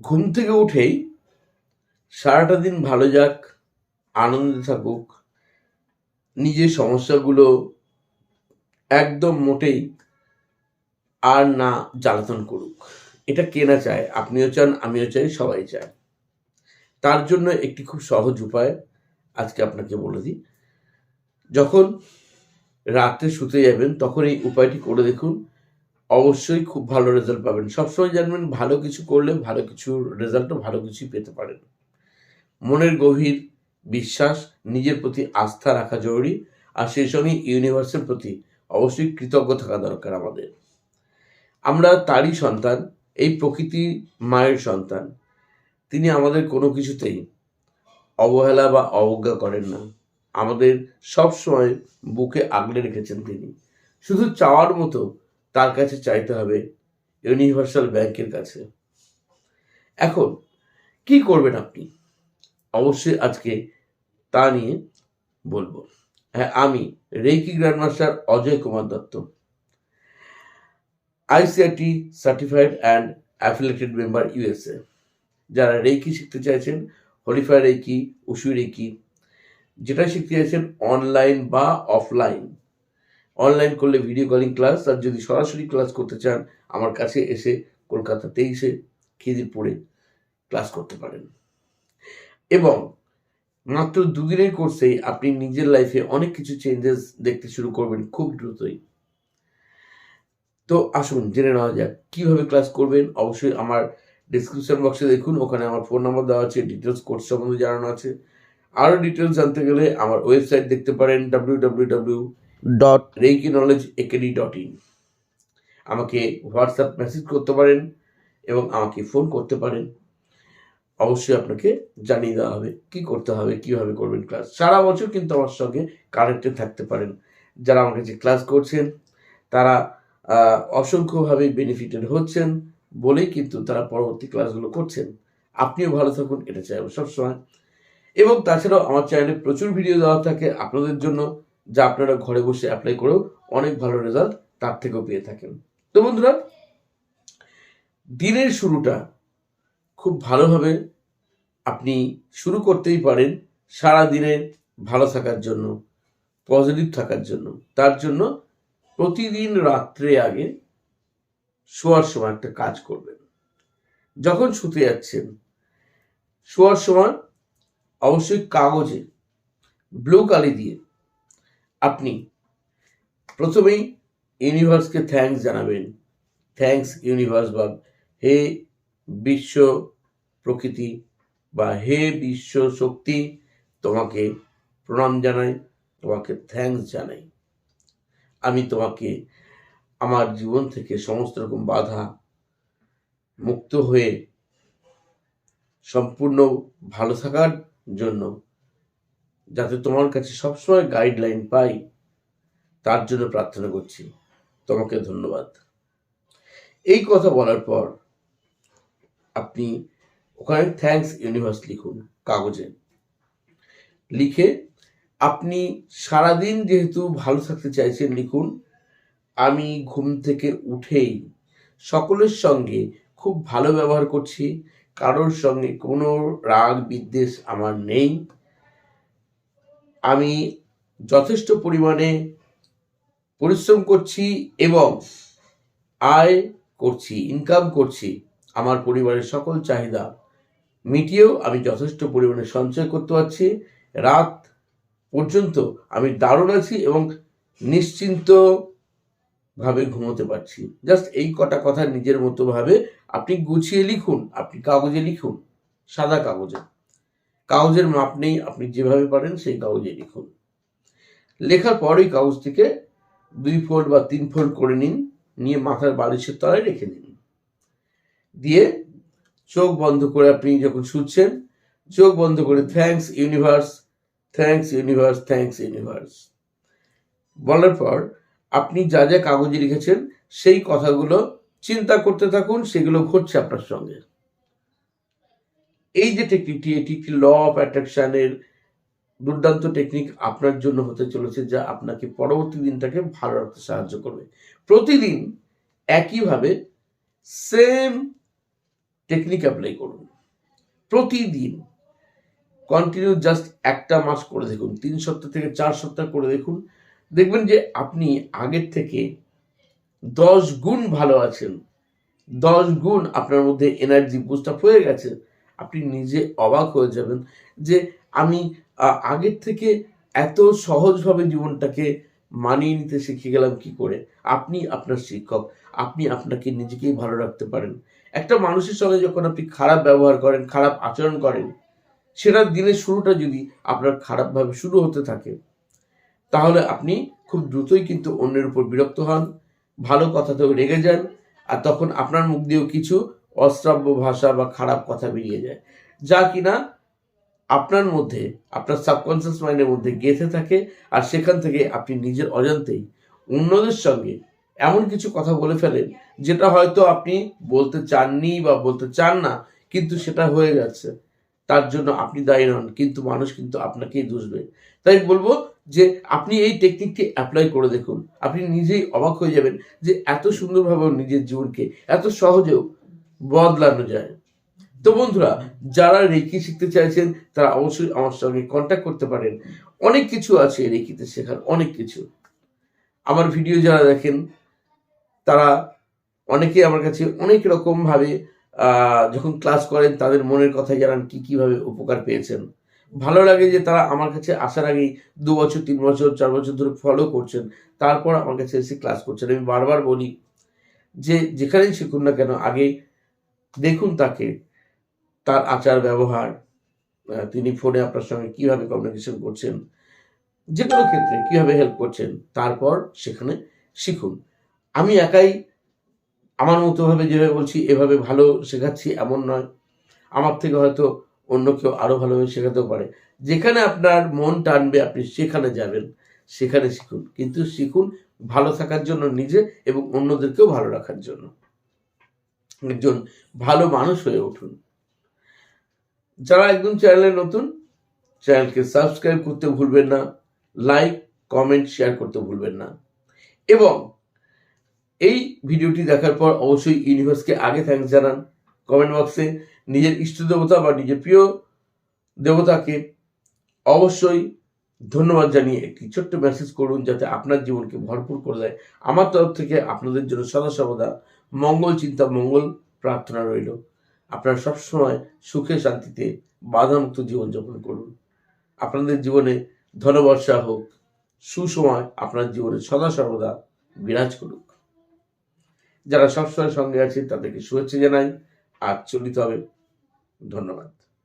ঘুম থেকে উঠেই সারাটা দিন ভালো যাক, আনন্দে থাকুক, নিজের সমস্যাগুলো একদম মোটেই আর না জ্বালাতন করুক। এটা কেনা চায়? আপনিও চান, আমিও চাই, সবাই চায়। তার জন্য একটি খুব সহজ উপায় আজকে আপনাকে বলে দিই। যখন রাতে শুতে যাবেন, তখন এই উপায়টি করে দেখুন। অবশ্যই খুব ভালো রেজাল্ট পাবেন। সবসময় জানবেন ভালো কিছু করলে ভালো কিছু রেজাল্টও ভালো কিছুই পেতে পারেন। মনের গভীর বিশ্বাস, নিজের প্রতি আস্থা রাখা জরুরি, আর সেই সঙ্গে ইউনিভার্সের প্রতি অবশ্যই কৃতজ্ঞ থাকা দরকার আমাদের। আমরা তারই সন্তান, এই প্রকৃতি মায়ের সন্তান। তিনি আমাদের কোনো কিছুতেই অবহেলা বা অবজ্ঞা করেন না। আমাদের সব সময় বুকে আগলে রেখেছেন তিনি। শুধু চাওয়ার মতো তার কাছে চাইতে হবে ইউনিভার্সাল ব্যাংকের কাছে। এখন, কি করবেন আপনি? অবশ্যই আজকে তা নিয়ে বলব। হ্যাঁ আমি reiki grandmaster Ajay Kumar Dutta. ICRT certified and affiliated member USA যারা রেইকি শিখতে চাইছেন হলিফায়ার রেকি উসু রেইকি যেটা শিখতে চাইছেন অনলাইন বা অফলাইন অনলাইন করলে ভিডিও কলিং ক্লাস আর যদি সরাসরি ক্লাস করতে চান, আমার কাছে এসে কলকাতা তেইশে খিদিরপুরে ক্লাস করতে পারেন। এবং মাত্র দুদিনের কোর্সেই আপনি নিজের লাইফে অনেক কিছু চেঞ্জেস দেখতে শুরু করবেন খুব দ্রুতই। তো আসুন, জেনে নেওয়া যাক, কীভাবে ক্লাস করবেন? অবশ্যই আমার ডিসক্রিপশন বক্সে দেখুন, ওখানে আমার ফোন নাম্বার দেওয়া আছে ডিটেলস কোর্স সম্বন্ধে জানানো আছে। আরও ডিটেলস জানতে গেলে আমার ওয়েবসাইট দেখতে পারেন W dot knowledge dot in আমাকে হোয়াটসঅ্যাপ মেসেজ করতে পারেন এবং আমাকে ফোন করতে পারেন। অবশ্যই আপনাকে জানিয়ে দেওয়া হবে কি করতে হবে, কীভাবে করবেন ক্লাস সারা বছর কিন্তু আমার সঙ্গে কানেক্টেড থাকতে পারেন। যারা আমার কাছে ক্লাস করছেন, তারা অসংখ্যভাবে বেনিফিটেড হচ্ছেন বলেই কিন্তু তারা পরবর্তী ক্লাসগুলো করছেন। আপনিও ভালো থাকুন, এটা চাইব সবসময়। এবং তাছাড়াও আমার চ্যানেলে প্রচুর ভিডিও দেওয়া থাকে আপনাদের জন্য, যা আপনারা ঘরে বসে অ্যাপ্লাই করেও অনেক ভালো রেজাল্ট তার থেকেও পেয়ে থাকেন। তো বন্ধুরা, দিনের শুরুটা খুব ভালোভাবে আপনি শুরু করতেই পারেন সারা দিনের ভালো থাকার জন্য পজিটিভ থাকার জন্য। তার জন্য প্রতিদিন রাত্রে আগে শোয়ার সময় একটা কাজ করবেন। যখন শুতে যাচ্ছেন, শোয়ার সময় অবশ্যই কাগজে ব্লু কালি দিয়ে আপনি প্রথমেই ইউনিভার্সকে থ্যাঙ্কস জানাবেন। থ্যাঙ্কস ইউনিভার্স বা হে বিশ্ব প্রকৃতি বা হে বিশ্ব শক্তি তোমাকে প্রণাম জানাই তোমাকে থ্যাঙ্কস জানাই আমি তোমাকে আমার জীবন থেকে সমস্ত রকম বাধা মুক্ত হয়ে সম্পূর্ণ ভালো থাকার জন্য। যাতে তোমার কাছে সবসময় গাইডলাইন পাই, তার জন্য প্রার্থনা করছি। তোমাকে ধন্যবাদ। এই কথা বলার পর আপনি ওখানে থ্যাঙ্কস ইউনিভার্স লিখুন, কাগজে। লিখে আপনি সারাদিন যেহেতু ভালো থাকতে চাইছেন লিখুন, আমি ঘুম থেকে উঠেই সকলের সঙ্গে খুব ভালো ব্যবহার করছি কারোর সঙ্গে কোনো রাগ বিদ্বেষ আমার নেই। আমি যথেষ্ট পরিমাণে পরিশ্রম করছি এবং আয় করছি ইনকাম করছি। আমার পরিবারের সকল চাহিদা মিটিয়েও আমি যথেষ্ট পরিমাণে সঞ্চয় করতে পারছি। রাত পর্যন্ত আমি দারুণ আছি এবং নিশ্চিন্ত ভাবে ঘুমোতে পারছি। জাস্ট এই কটা কথা নিজের মতো ভাবে আপনি গুছিয়ে লিখুন, আপনি কাগজে লিখুন, সাদা কাগজে। কাগজের মাপ নেই, আপনি যেভাবে পারেন সেই কাগজে লিখুন। লেখার পর ওই কাগজটিকে দুই ফোল্ড বা তিন ফোল্ড করে নিন, নিয়ে মাথার বালিশের তলায় রেখে দিন। দিয়ে চোখ বন্ধ করে আপনি যখন শুচ্ছেন, চোখ বন্ধ করে thanks universe thanks universe thanks universe বলার পর আপনি যা যা কাগজে লিখেছেন, সেই কথাগুলো চিন্তা করতে থাকুন, সেগুলো ঘটছে আপনার সঙ্গে। এই যে টেকনিকটি এটি একটি ল অফ অ্যাট্রাকশনের দুর্দান্ত টেকনিক আপনার জন্য হতে চলেছে, যা আপনাকে পরবর্তী দিনটাকে ভালো রাখতে সাহায্য করবে। প্রতিদিন একইভাবে সেম টেকনিক অ্যাপ্লাই করুন। প্রতিদিন কন্টিনিউ জাস্ট একটা মাস করে দেখুন, তিন সপ্তাহ থেকে চার সপ্তাহ করে দেখুন। দেখবেন যে আপনি আগের থেকে দশ গুণ ভালো আছেন। দশ গুণ আপনার মধ্যে এনার্জি বুস্ট আপ হয়ে গেছে। আপনি নিজে অবাক হয়ে যাবেন যে আমি আগের থেকে এত সহজভাবে জীবনটাকে মানিয়ে নিতে শিখে গেলাম কি করে? আপনি আপনার শিক্ষক, আপনি আপনাকে নিজেকেই ভালো রাখতে পারেন। একটা মানুষের সঙ্গে যখন আপনি খারাপ ব্যবহার করেন, খারাপ আচরণ করেন, সেটা দিনের শুরুটা যদি আপনার খারাপভাবে শুরু হতে থাকে, তাহলে আপনি খুব দ্রুতই কিন্তু অন্যের উপর বিরক্ত হন ভালো কথাতেও রেগে যান, আর তখন আপনার মুখ দিয়েও কিছু অশ্রাব্য ভাষা বা খারাপ কথা বেরিয়ে যায়। যা কিনা আপনার মধ্যে, আপনার সাবকনসিয়াস মাইন্ডের মধ্যে গেঁথে থাকে, আর সেখান থেকে আপনি নিজের অজান্তেই অন্যদের সঙ্গে এমন কিছু কথা বলে ফেলেন, যেটা হয়তো আপনি বলতে চাননি বা বলতে চান না, কিন্তু সেটা হয়ে যাচ্ছে। তার জন্য আপনি দায়ী নন, কিন্তু মানুষ কিন্তু আপনাকেই দুষবে। তাই বলব যে আপনি এই টেকনিকটি অ্যাপ্লাই করে দেখুন। আপনি নিজেই অবাক হয়ে যাবেন যে এত সুন্দরভাবে নিজের জীবনকে এত সহজেও বদলানো যায়। তো বন্ধুরা যারা রেকি শিখতে চাইছেন তারা অবশ্যই আমার সঙ্গে কন্ট্যাক্ট করতে পারেন। অনেক কিছু আছে রেকিতে শেখার অনেক কিছু। আমার ভিডিও যারা দেখেন তারা অনেকে আমার কাছে অনেক রকম ভাবে আহ, যখন ক্লাস করেন তাদের মনের কথা জানান কি কীভাবে উপকার পেয়েছেন। ভালো লাগে যে তারা আমার কাছে আসার আগেই দু বছর, তিন বছর, চার বছর ধরে ফলো করছেন। তারপর আমার কাছে এসে ক্লাস করছেন। আমি বারবার বলি যে যেখানেই শিখুন না কেন, আগে দেখুন তাকে, তার আচার, ব্যবহার তিনি ফোনে আপনার সঙ্গে কীভাবে কমিউনিকেশন করছেন যে কোনো ক্ষেত্রে কীভাবে হেল্প করছেন, তারপর সেখানে শিখুন। আমি একাই আমার মতো ভাবে যেভাবে বলছি, এভাবে ভালো শেখাচ্ছি এমন নয়। আমার থেকে হয়তো অন্য কেউ আরও ভালোভাবে শেখাতেও পারে। যেখানে আপনার মন টানবে, আপনি সেখানে যাবেন, সেখানে শিখুন। কিন্তু শিখুন ভালো থাকার জন্য নিজে এবং অন্যদেরকেও ভালো রাখার জন্য। একজন ভালো মানুষ হয়ে উঠুন। যারা একদম চ্যানেলে নতুন, চ্যানেলকে সাবস্ক্রাইব করতে ভুলবেন না, লাইক, কমেন্ট, শেয়ার করতে ভুলবেন না। এবং এই ভিডিওটি দেখার পর অবশ্যই ইউনিভার্সকে আগে থ্যাঙ্কস জানান। কমেন্ট বক্সে নিজের ইষ্ট দেবতা বা নিজের প্রিয় দেবতাকে অবশ্যই ধন্যবাদ জানিয়ে একটি ছোট্ট মেসেজ করুন যাতে আপনার জীবনকে ভরপুর করে দেয়। আমার তরফ থেকে আপনাদের জন্য সদা সর্বদা মঙ্গল চিন্তা, মঙ্গল প্রার্থনা রইল। আপনারা সবসময় সুখে শান্তিতে বাধামুক্ত জীবনযাপন করুন। আপনাদের জীবনে ধনবর্ষা হোক, সুসময় আপনার জীবনে সদা সর্বদা বিরাজ করুক। যারা সবসময় সঙ্গে আছে তাদেরকে শুভেচ্ছা জানাই। আর চলিত হবে ধন্যবাদ।